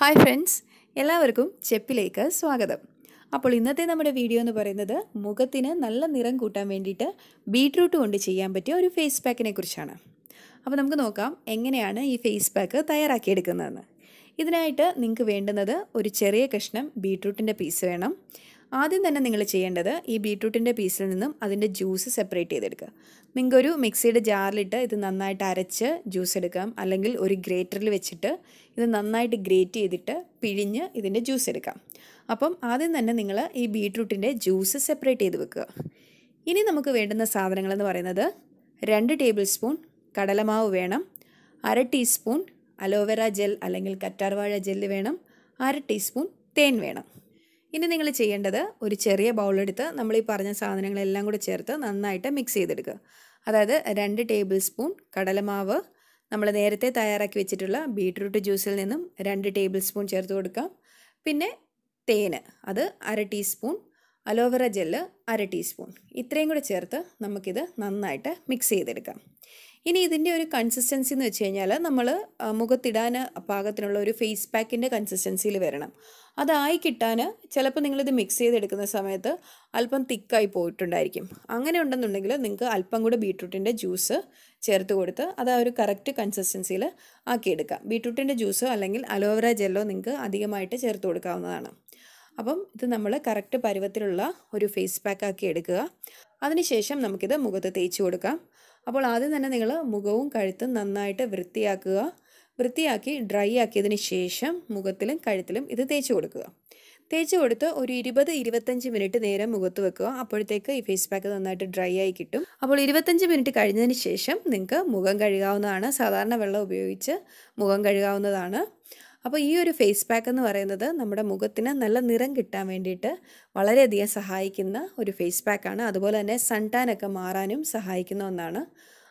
Hi friends എല്ലാവർക്കും ചെപ്പിലേക്ക് സ്വാഗതം. അപ്പോൾ ഇന്നത്തെ നമ്മുടെ വീഡിയോ എന്ന് പറയുന്നത് മുഖത്തിന് നല്ല നിറം കൂട്ടാൻ വേണ്ടിയിട്ട് ബീട്രൂട്ട് കൊണ്ട് ചെയ്യാൻ പറ്റിയ ഒരു ഫേസ് പാക്കിനെ കുറിച്ചാണ്. അപ്പോൾ നമുക്ക് നോക്കാം എങ്ങനെയാണ് ഈ ഫേസ് പാക്ക് തയ്യാറാക്കിയെടുക്കുന്നതെന്ന്. ഇതിനായിട്ട് നിങ്ങൾക്ക് വേണ്ടുന്നത് ഒരു ചെറിയ കഷ്ണം ബീട്രൂട്ടിന്റെ പീസ് വേണം. ആദ്യം തന്നെ നിങ്ങൾ ചെയ്യേണ്ടത് ഈ ബീട്രൂട്ടിന്റെ പീസിൽ നിന്നും അതിന്റെ ജ്യൂസ് സെപ്പറേറ്റ് ചെയ്തെടുക്കുക. നിങ്ങൾക്ക് ഒരു മിക്സിയുടെ ജാറിലിട്ട് ഇത് നന്നായിട്ട് അരച്ച് ജ്യൂസ് എടുക്കാം. അല്ലെങ്കിൽ ഒരു ഗ്രേറ്ററിൽ വെച്ചിട്ട് ഇത് നന്നായിട്ട് ഗ്രേറ്റ് ചെയ്തിട്ട് പിഴിഞ്ഞ് ഇതിന്റെ ജ്യൂസ് എടുക്കാം. അപ്പം ആദ്യം തന്നെ നിങ്ങൾ ഈ ബീട്രൂട്ടിന്റെ ജ്യൂസ് സെപ്പറേറ്റ് ചെയ്ത് വെക്കുക. ഇനി നമുക്ക് വേണ്ടുന്ന സാധനങ്ങളെന്ന് പറയുന്നത് രണ്ട് ടേബിൾ സ്പൂൺ കടലമാവ് വേണം. അര ടീസ്പൂൺ അലോവേറ ജെൽ അല്ലെങ്കിൽ കറ്റാർവാഴ ജെല്ല് വേണം. അര ടീസ്പൂൺ തേൻ വേണം. ഇനി നിങ്ങൾ ചെയ്യേണ്ടത് ഒരു ചെറിയ ബൗളെടുത്ത് നമ്മൾ ഈ പറഞ്ഞ സാധനങ്ങളെല്ലാം കൂടെ ചേർത്ത് നന്നായിട്ട് മിക്സ് ചെയ്തെടുക്കുക. അതായത് രണ്ട് ടേബിൾ സ്പൂൺ കടലമാവ് നമ്മൾ നേരത്തെ തയ്യാറാക്കി വെച്ചിട്ടുള്ള ബീട്രൂട്ട് ജ്യൂസിൽ നിന്നും രണ്ട് ടേബിൾ സ്പൂൺ ചേർത്ത് കൊടുക്കാം. പിന്നെ തേന് അത് അര ടീസ്പൂൺ അലോവേറ ജെല്ല് അര ടീസ്പൂൺ ഇത്രയും കൂടെ ചേർത്ത് നമുക്കിത് നന്നായിട്ട് മിക്സ് ചെയ്തെടുക്കാം. ഇനി ഇതിന്റെ ഒരു കൺസിസ്റ്റൻസി എന്ന് വെച്ച് കഴിഞ്ഞാൽ നമ്മൾ മുഖത്തിടാൻ പാകത്തിനുള്ള ഒരു ഫേസ് പാക്കിന്റെ കൺസിസ്റ്റൻസിയിൽ വരണം. അതായി കിട്ടാൻ ചിലപ്പോൾ നിങ്ങളിത് മിക്സ് ചെയ്തെടുക്കുന്ന സമയത്ത് അല്പം തിക്കായി പോയിട്ടുണ്ടായിരിക്കും. അങ്ങനെ ഉണ്ടെന്നുണ്ടെങ്കിൽ നിങ്ങൾക്ക് അല്പം കൂടെ ബീട്രൂട്ടിന്റെ ജ്യൂസ് ചേർത്ത് കൊടുത്ത് അത് ആ ഒരു കറക്റ്റ് കൺസിസ്റ്റൻസിയിൽ ആക്കിയെടുക്കാം. ബീട്രൂട്ടിന്റെ ജ്യൂസോ അല്ലെങ്കിൽ അലോവേറ ജെല്ലോ നിങ്ങൾക്ക് അധികമായിട്ട് ചേർത്ത് കൊടുക്കാവുന്നതാണ്. അപ്പം ഇത് നമ്മൾ കറക്റ്റ് പരുവത്തിലുള്ള ഒരു ഫേസ് പാക്ക് ആക്കി എടുക്കുക. അതിനുശേഷം നമുക്കിത് മുഖത്ത് തേച്ച് കൊടുക്കാം. അപ്പോൾ ആദ്യം തന്നെ നിങ്ങൾ മുഖവും കഴുത്തും നന്നായിട്ട് വൃത്തിയാക്കുക. വൃത്തിയാക്കി ഡ്രൈ ആക്കിയതിന് ശേഷം മുഖത്തിലും കഴുത്തിലും ഇത് തേച്ച് കൊടുക്കുക. തേച്ച് കൊടുത്ത് ഒരു ഇരുപത് ഇരുപത്തഞ്ച് മിനിറ്റ് നേരം മുഖത്ത് വെക്കുക. അപ്പോഴത്തേക്ക് ഈ ഫേസ് പാക്ക് നന്നായിട്ട് ഡ്രൈ ആയി കിട്ടും. അപ്പോൾ ഇരുപത്തഞ്ച് മിനിറ്റ് കഴിഞ്ഞതിന് ശേഷം നിങ്ങൾക്ക് മുഖം കഴുകാവുന്നതാണ്. സാധാരണ വെള്ളം ഉപയോഗിച്ച് മുഖം കഴുകാവുന്നതാണ്. അപ്പോൾ ഈ ഒരു ഫേസ് പാക്ക് എന്ന് പറയുന്നത് നമ്മുടെ മുഖത്തിന് നല്ല നിറം കിട്ടാൻ വേണ്ടിയിട്ട് വളരെയധികം സഹായിക്കുന്ന ഒരു ഫേസ് പാക്കാണ് അതുപോലെ തന്നെ സൺ ടാൻ ഒക്കെ മാറാനും സഹായിക്കുന്ന ഒന്നാണ്.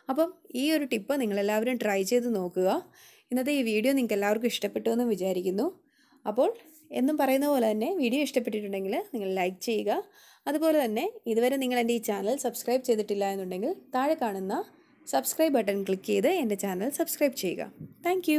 അപ്പം ഈ ഒരു ടിപ്പ് നിങ്ങളെല്ലാവരും ട്രൈ ചെയ്ത് നോക്കുക. ഇന്നത്തെ ഈ വീഡിയോ നിങ്ങൾക്ക് എല്ലാവർക്കും ഇഷ്ടപ്പെട്ടു എന്ന് വിചാരിക്കുന്നു. അപ്പോൾ എന്നും പറയുന്ന പോലെ തന്നെ വീഡിയോ ഇഷ്ടപ്പെട്ടിട്ടുണ്ടെങ്കിൽ നിങ്ങൾ ലൈക്ക് ചെയ്യുക. അതുപോലെ തന്നെ ഇതുവരെ നിങ്ങൾ എന്റെ ഈ ചാനൽ സബ്സ്ക്രൈബ് ചെയ്തിട്ടില്ല എന്നുണ്ടെങ്കിൽ താഴെ കാണുന്ന സബ്സ്ക്രൈബ് ബട്ടൺ ക്ലിക്ക് ചെയ്ത് എന്റെ ചാനൽ സബ്സ്ക്രൈബ് ചെയ്യുക. താങ്ക്